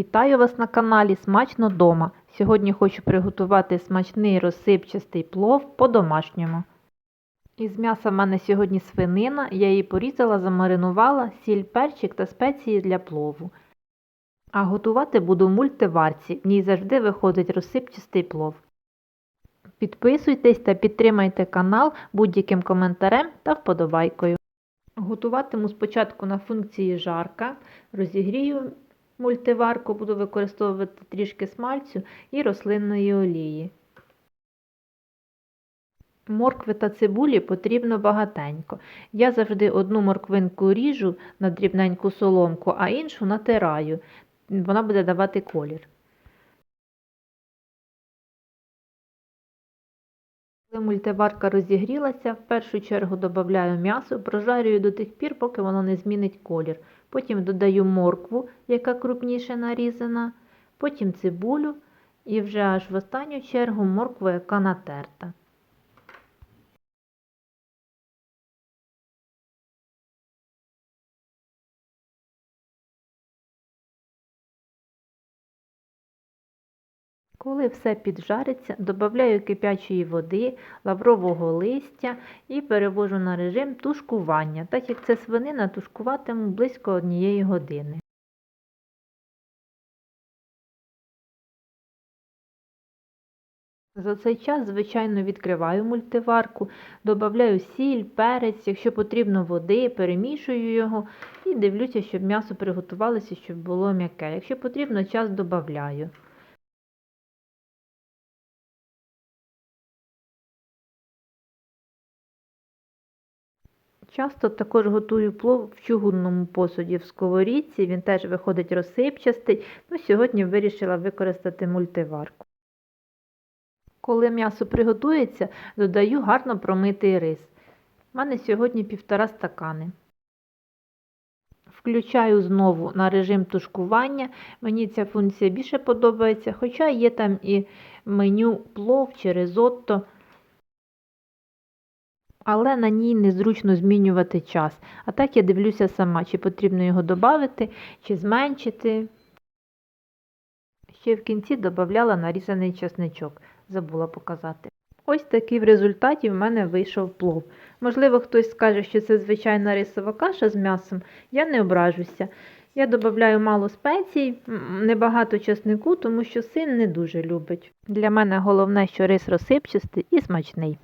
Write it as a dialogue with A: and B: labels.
A: Вітаю вас на каналі Смачно дома. Сьогодні хочу приготувати смачний розсипчастий плов по-домашньому. Із м'яса в мене сьогодні свинина, я її порізала, замаринувала, сіль, перчик та спеції для плову. А готувати буду в мультиварці, в ній завжди виходить розсипчастий плов. Підписуйтесь та підтримайте канал будь-яким коментарем та вподобайкою. Готуватиму спочатку на функції жарка, розігрію мультиварку, буду використовувати трішки смальцю і рослинної олії. Моркви та цибулі потрібно багатенько. Я завжди одну морквинку ріжу на дрібненьку соломку, а іншу натираю. Вона буде давати колір. Коли мультиварка розігрілася, в першу чергу додаю м'ясо, прожарюю до тих пір, поки воно не змінить колір. Потім додаю моркву, яка крупніше нарізана, потім цибулю і вже аж в останню чергу моркву, яка натерта. Коли все піджариться, додаю кипячої води, лаврового листя і перевожу на режим тушкування. Так як це свинина, тушкуватиму близько однієї години. За цей час, звичайно, відкриваю мультиварку, додаю сіль, перець, якщо потрібно води, перемішую його і дивлюся, щоб м'ясо приготувалося, щоб було м'яке. Якщо потрібно, час додаю. Часто також готую плов в чугунному посуді в сковорідці, він теж виходить розсипчастий, ну сьогодні вирішила використати мультиварку. Коли м'ясо приготується, додаю гарно промитий рис. У мене сьогодні півтора стакани. Включаю знову на режим тушкування. Мені ця функція більше подобається, хоча є там і меню плов чи ризотто але на ній незручно змінювати час. А так я дивлюся сама, чи потрібно його додати, чи зменшити. Ще в кінці додавала нарізаний чесничок, забула показати. Ось такий в результаті в мене вийшов плов. Можливо, хтось скаже, що це звичайна рисова каша з м'ясом, я не ображуся. Я додаю мало спецій, небагато чеснику, тому що син не дуже любить. Для мене головне, що рис розсипчастий і смачний.